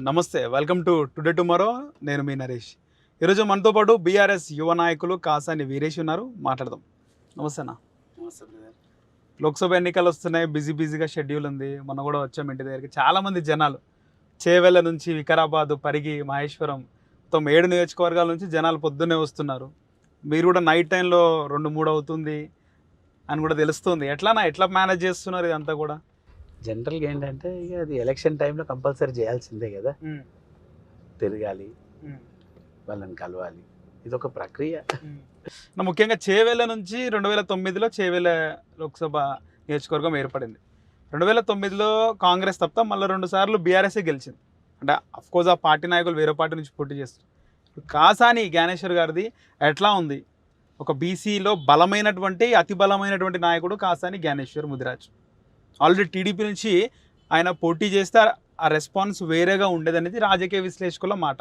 నమస్తే welcome to today tomorrow. నేను మీ నరేష్. ఈరోజు మనతో పాటు బీఆర్ఎస్ యువ నాయకులు కాసాని వీరేష్ ఉన్నారు. మాట్లాడదాం. నమస్తే అన్న. లోక్సభ ఎన్నికలు వస్తున్నాయి బిజీ బిజీగా షెడ్యూల్ ఉంది. మొన్న కూడా వచ్చాం ఇంటి దగ్గరికి. చాలామంది జనాలు చేవెళ్ళ నుంచి వికారాబాద్ పరిగి మహేశ్వరం మొత్తం ఏడు నియోజకవర్గాల నుంచి జనాలు పొద్దున్నే వస్తున్నారు. మీరు కూడా నైట్ టైంలో రెండు మూడు అవుతుంది అని కూడా తెలుస్తుంది. ఎట్లానా ఎట్లా మేనేజ్ చేస్తున్నారు ఇదంతా కూడా? జనరల్గా ఏంటంటే ఇక అది ఎలక్షన్ టైంలో కంపల్సరీ చేయాల్సిందే కదా. తిరగాలి వాళ్ళని కలవాలి. ఇది ఒక ప్రక్రియ ముఖ్యంగా చేవేళ్ళ నుంచి రెండు వేల తొమ్మిదిలో చేవేళ్ళ లోక్సభ నియోజకవర్గం ఏర్పడింది. రెండు వేల తొమ్మిదిలో కాంగ్రెస్ తప్ప మళ్ళీ రెండు సార్లు బీఆర్ఎస్ఏ గెలిచింది. అంటే కోర్స్ ఆ పార్టీ నాయకులు వేరే పార్టీ నుంచి పోటీ చేస్తారు. కాసాని జ్ఞానేశ్వర్ గారిది ఎట్లా ఉంది? ఒక బీసీలో బలమైనటువంటి అతి బలమైనటువంటి నాయకుడు కాసాని జ్ఞానేశ్వర్ ముదిరాజ్. ఆల్రెడీ టీడీపీ నుంచి ఆయన పోటీ చేస్తే ఆ రెస్పాన్స్ వేరేగా ఉండేదనేది రాజకీయ విశ్లేషకుల మాట.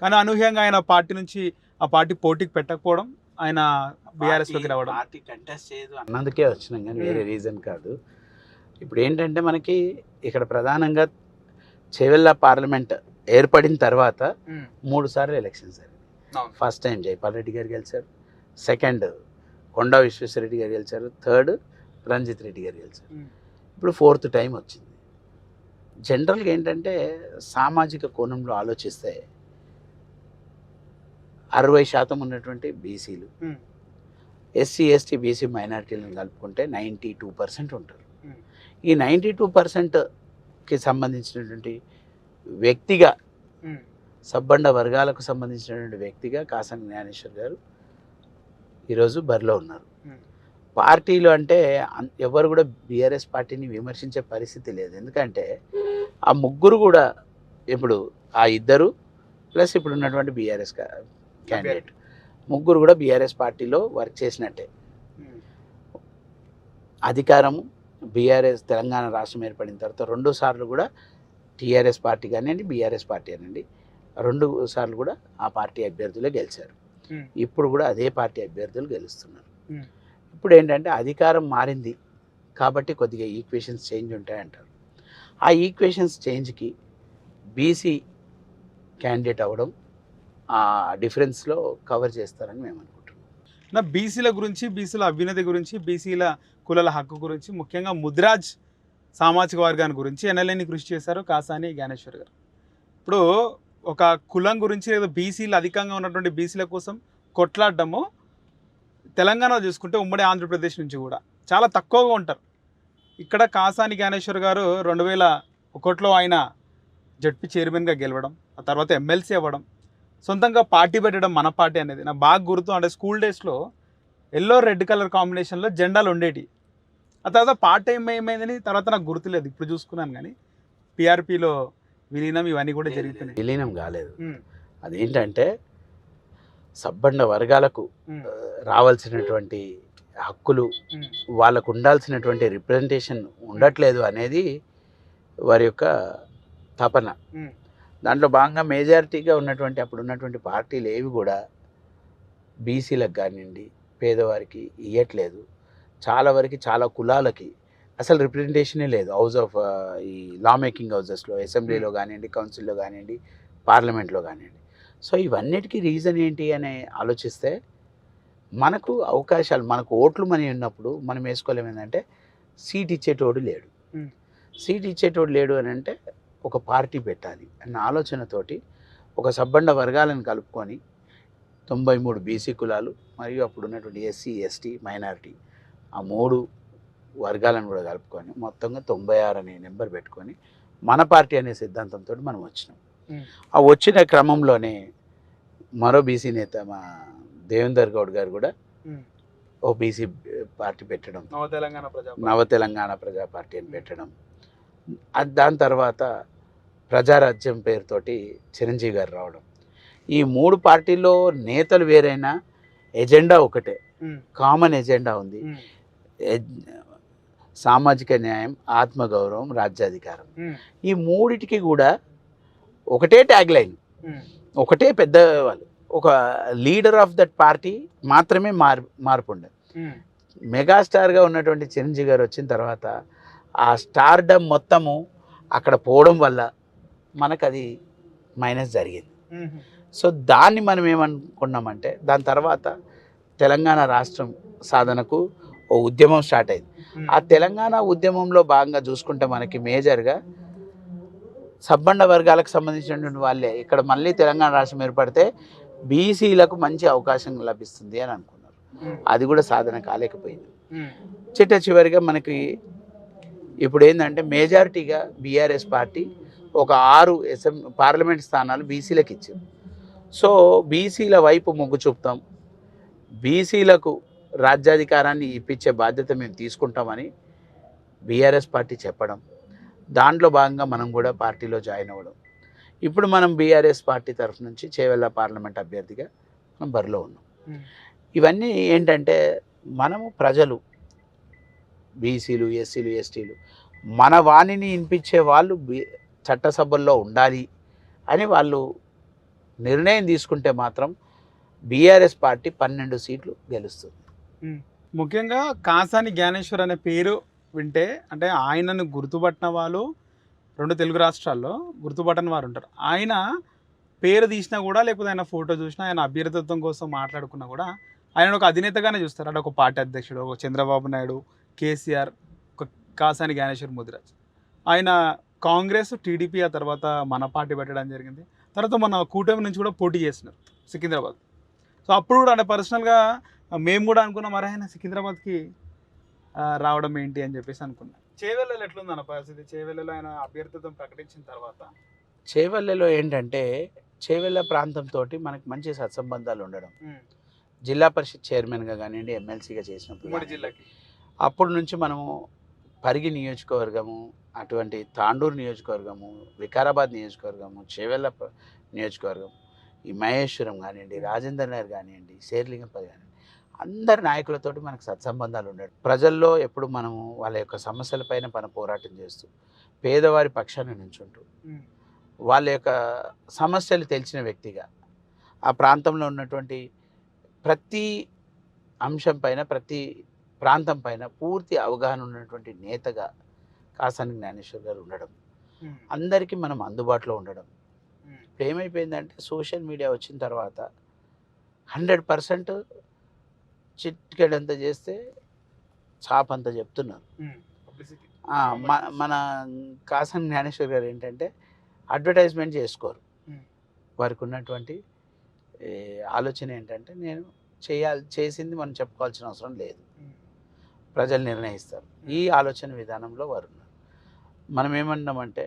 కానీ అనూహ్యంగా ఆయన పార్టీ నుంచి ఆ పార్టీ పోటీకి పెట్టకపోవడం ఆయన బీఆర్ఎస్లోకి రావడం. పార్టీ కంటెస్ట్ చేయదు అన్నందుకే వచ్చినాం కానీ వేరే రీజన్ కాదు. ఇప్పుడు ఏంటంటే మనకి ఇక్కడ ప్రధానంగా చెవెళ్ళ పార్లమెంట్ ఏర్పడిన తర్వాత మూడు సార్లు elections. First time Jaipal Reddy garu గెలిచారు. సెకండ్ కొండా విశ్వేశ్వరరెడ్డి గారు గెలిచారు. థర్డ్ రంజిత్ రెడ్డి గారు గెలిచారు. ఇప్పుడు ఫోర్త్ టైం వచ్చింది జనరల్గా ఏంటంటే సామాజిక కోణంలో ఆలోచిస్తే అరవై శాతం ఉన్నటువంటి బీసీలు. ఎస్సీ ఎస్టీ బీసీ మైనారిటీలను కలుపుకుంటే నైంటీ టూ పర్సెంట్ ఉంటారు. ఈ నైంటీ టూ పర్సెంట్కి సంబంధించినటువంటి వ్యక్తిగా సబ్బండ వర్గాలకు సంబంధించినటువంటి వ్యక్తిగా కాసాని జ్ఞానేశ్వర్ గారు ఈరోజు బరిలో ఉన్నారు. పార్టీలు అంటే ఎవరు కూడా బీఆర్ఎస్ పార్టీని విమర్శించే పరిస్థితి లేదు. ఎందుకంటే ఆ ముగ్గురు కూడా ఇప్పుడు ఆ ఇద్దరు ప్లస్ ఇప్పుడు ఉన్నటువంటి బీఆర్ఎస్ క్యాండిడేట్. ముగ్గురు కూడా బీఆర్ఎస్ పార్టీలో వర్క్ చేసినట్టే. అధికారము బీఆర్ఎస్ తెలంగాణ రాష్ట్రం ఏర్పడిన తర్వాత రెండు సార్లు కూడా టీఆర్ఎస్ పార్టీ కానివ్వండి బీఆర్ఎస్ పార్టీ అనండి రెండు సార్లు కూడా ఆ పార్టీ అభ్యర్థులే గెలిచారు. ఇప్పుడు కూడా అదే పార్టీ అభ్యర్థులు గెలుస్తున్నారు. ఇప్పుడు ఏంటంటే అధికారం మారింది కాబట్టి కొద్దిగా ఈక్వేషన్స్ చేంజ్ ఉంటాయంటారు. ఆ ఈక్వేషన్స్ చేంజ్కి బీసీ క్యాండిడేట్ అవ్వడం ఆ డిఫరెన్స్లో కవర్ చేస్తారని మేము అనుకుంటున్నాం. నా బీసీల గురించి బీసీల అభ్యున్నతి గురించి బీసీల కులాల హక్కు గురించి ముఖ్యంగా ముద్రాజ్ సామాజిక వర్గాన్ని గురించి ఎనలేని కృషి చేశారు కాసాని జ్ఞానేశ్వర్ గారు. ఇప్పుడు ఒక కులం గురించి లేదా బీసీలు అధికంగా ఉన్నటువంటి బీసీల కోసం కొట్లాడడము తెలంగాణ చూసుకుంటే ఉమ్మడి ఆంధ్రప్రదేశ్ నుంచి కూడా చాలా తక్కువగా ఉంటారు. ఇక్కడ కాసాని జ్ఞానేశ్వర్ గారు రెండు వేల ఒకటిలో ఆయన జడ్పీ చైర్మన్గా గెలవడం ఆ తర్వాత ఎమ్మెల్సీ అవ్వడం సొంతంగా పార్టీ పెట్టడం మన పార్టీ అనేది నాకు బాగా గుర్తు. అంటే స్కూల్ డేస్లో ఎల్లో రెడ్ కలర్ కాంబినేషన్లో జెండాలు ఉండేటి. ఆ తర్వాత పార్ట్ టైం ఏమైందని తర్వాత నాకు గుర్తులేదు. ఇప్పుడు చూసుకున్నాను కానీ పిఆర్పిలో విలీనం ఇవన్నీ కూడా జరుగుతున్నాయి. విలీనం కాలేదు. అదేంటంటే సబ్బండ వర్గాలకు రావాల్సినటువంటి హక్కులు వాళ్ళకు ఉండాల్సినటువంటి రిప్రజెంటేషన్ ఉండట్లేదు అనేది వారి యొక్క తపన. దాంట్లో భాగంగా మేజారిటీగా ఉన్నటువంటి అప్పుడు ఉన్నటువంటి పార్టీలు ఏవి కూడా బీసీలకు కానివ్వండి పేదవారికి ఇవ్వట్లేదు చాలా వరకు చాలా కులాలకి అసలు రిప్రజెంటేషనే లేదు. హౌస్ ఆఫ్ ఈ లా మేకింగ్ హౌజెస్లో అసెంబ్లీలో కానివ్వండి కౌన్సిల్లో కానివ్వండి పార్లమెంట్లో కానివ్వండి. సో ఇవన్నిటికీ రీజన్ ఏంటి అని ఆలోచిస్తే మనకు అవకాశాలు మనకు ఓట్లు మనీ ఉన్నప్పుడు మనం వేసుకోలేము ఏంటంటే సీట్ ఇచ్చేటోడు లేడు. సీట్ ఇచ్చేటోడు లేడు అని అంటే ఒక పార్టీ పెట్టాలి అన్న ఆలోచనతోటి ఒక సబ్బండ వర్గాలను కలుపుకొని తొంభై మూడు బీసీ కులాలు మరియు అప్పుడు ఉన్నటువంటి ఎస్సీ ఎస్టీ మైనారిటీ ఆ మూడు వర్గాలను కూడా కలుపుకొని మొత్తంగా తొంభై ఆరు అనే నెంబర్ పెట్టుకొని మన పార్టీ అనే సిద్ధాంతంతో మనం వచ్చినాం. ఆ వచ్చిన క్రమంలోనే మరో బీసీ నేత మా దేవేందర్ గౌడ్ గారు కూడా. ఓ బీసీ పార్టీ పెట్టడం. నవ తెలంగాణ ప్రజా నవ తెలంగాణ ప్రజా పార్టీ అని పెట్టడం. దాని తర్వాత ప్రజారాజ్యం పేరుతోటి చిరంజీవి గారు రావడం. ఈ మూడు పార్టీల్లో నేతలు వేరైనా ఎజెండా ఒకటే. కామన్ ఎజెండా ఉంది. సామాజిక న్యాయం ఆత్మగౌరవం రాజ్యాధికారం. ఈ మూడిటికి కూడా ఒకటే ట్యాగ్ లైన్ ఉమ్, ఒకటే పెద్ద వాళ్ళు. ఒక లీడర్ ఆఫ్ దట్ పార్టీ మాత్రమే మార్ మార్పు ఉండదు. మెగాస్టార్గా ఉన్నటువంటి చిరంజీవి గారు వచ్చిన తర్వాత ఆ స్టార్డమ్ మొత్తము అక్కడ పోవడం వల్ల మనకు అది మైనస్ జరిగింది సో దాన్ని మనం ఏమనుకున్నామంటే దాని తర్వాత తెలంగాణ రాష్ట్రం సాధనకు ఓ ఉద్యమం స్టార్ట్ అయింది. ఆ తెలంగాణ ఉద్యమంలో భాగంగా చూసుకుంటే మనకి మేజర్గా సబ్బండ వర్గాలకు సంబంధించినటువంటి వాళ్ళే. ఇక్కడ మళ్ళీ తెలంగాణ రాష్ట్రం ఏర్పడితే బీసీలకు మంచి అవకాశం లభిస్తుంది అని అనుకున్నారు. అది కూడా సాధన కాలేకపోయింది. చిట్ట చివరిగా మనకి ఇప్పుడు ఏంటంటే మేజారిటీగా బీఆర్ఎస్ పార్టీ ఒక ఆరు ఎస్ఎం పార్లమెంట్ స్థానాలు బీసీలకు ఇచ్చింది. సో బీసీల వైపు మొగ్గు చూపుతాం. బీసీలకు రాజ్యాధికారాన్ని ఇప్పించే బాధ్యత మేము తీసుకుంటామని బీఆర్ఎస్ పార్టీ చెప్పడం దాంట్లో భాగంగా మనం కూడా పార్టీలో జాయిన్ అవ్వడం. ఇప్పుడు మనం బీఆర్ఎస్ పార్టీ తరఫు నుంచి చేవెళ్ళ పార్లమెంట్ అభ్యర్థిగా మనం బరిలో ఉన్నాం. ఇవన్నీ ఏంటంటే మనము ప్రజలు బీసీలు ఎస్సీలు ఎస్టీలు మన వాణిని వినిపించే వాళ్ళు బీ చట్టసభల్లో ఉండాలి అని వాళ్ళు నిర్ణయం తీసుకుంటే మాత్రం బీఆర్ఎస్ పార్టీ పన్నెండు సీట్లు గెలుస్తుంది. ముఖ్యంగా కాసాని జ్ఞానేశ్వర్ అనే పేరు వింటే అంటే ఆయనను గుర్తుపట్టిన వాళ్ళు రెండు తెలుగు రాష్ట్రాల్లో గుర్తుపట్టని వారు ఉంటారు. ఆయన పేరు తీసినా కూడా లేకపోతే ఆయన ఫోటో చూసినా ఆయన అభ్యర్థిత్వం కోసం మాట్లాడుకున్నా కూడా ఆయన ఒక అధినేతగానే చూస్తారు. అంటే ఒక పార్టీ అధ్యక్షుడు ఒక చంద్రబాబు నాయుడు కేసీఆర్ ఒక కాసాని జ్ఞానేశ్వర్ ముదిరాజ్. ఆయన కాంగ్రెస్ టీడీపీ ఆ తర్వాత మన పార్టీ పెట్టడం జరిగింది. తర్వాత మన కూటమి నుంచి కూడా పోటీ చేస్తున్నారు సికింద్రాబాద్. సో అప్పుడు కూడా అంటే పర్సనల్గా మేము కూడా అనుకున్నాం మరి ఆయన సికింద్రాబాద్కి రావడం ఏంటి అని చెప్పేసి అనుకున్నాం. చేవెళ్ళలో ఎట్లుంది అన్న పరిస్థితి? చేవెళ్ళలో ఆయన అభ్యర్థిత్వం ప్రకటించిన తర్వాత? చేవెళ్ళలో ఏంటంటే చేవెళ్ళ ప్రాంతంతో మనకి మంచి సత్సంబంధాలు ఉండడం. జిల్లా పరిషత్ చైర్మన్గా కానివ్వండి ఎమ్మెల్సీగా చేసినప్పుడు. జిల్లాకి. అప్పటి నుంచి మనము పరిగి నియోజకవర్గము అటువంటి తాండూరు నియోజకవర్గము వికారాబాద్ నియోజకవర్గము చేవెళ్ళ నియోజకవర్గం ఈ మహేశ్వరం కానివ్వండి రాజేందర్ నగర్ కానివ్వండి శేర్లింగంపల్లి కానివ్వండి అందరి నాయకులతోటి మనకు సత్సంబంధాలు ఉండడం ప్రజల్లో ఎప్పుడు మనము వాళ్ళ యొక్క సమస్యలపైన మన పోరాటం చేస్తూ పేదవారి పక్షాన నుంచుంటూ వాళ్ళ యొక్క సమస్యలు తెలిసిన వ్యక్తిగా ఆ ప్రాంతంలో ఉన్నటువంటి ప్రతి అంశం పైన ప్రతి ప్రాంతం పైన పూర్తి అవగాహన ఉన్నటువంటి నేతగా కాసాని జ్ఞానేశ్వర్ గారు ఉండడం అందరికీ మనం అందుబాటులో ఉండడం. ఇప్పుడు ఏమైపోయిందంటే సోషల్ మీడియా వచ్చిన తర్వాత హండ్రెడ్ పర్సెంట్ చిట్కెడంత చేస్తే చాప్ అంత చెప్తున్నారు మన కాసాని జ్ఞానేశ్వర్ గారు ఏంటంటే అడ్వర్టైజ్మెంట్ చేసుకోరు. వారికి ఉన్నటువంటి ఆలోచన ఏంటంటే నేను చేయాలి చేసింది మనం చెప్పుకోవాల్సిన అవసరం లేదు. ప్రజలు నిర్ణయిస్తారు. ఈ ఆలోచన విధానంలో వారు ఉన్నారు మనం ఏమన్నామంటే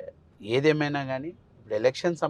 ఏదేమైనా కానీ ఇప్పుడు ఎలక్షన్ సమయం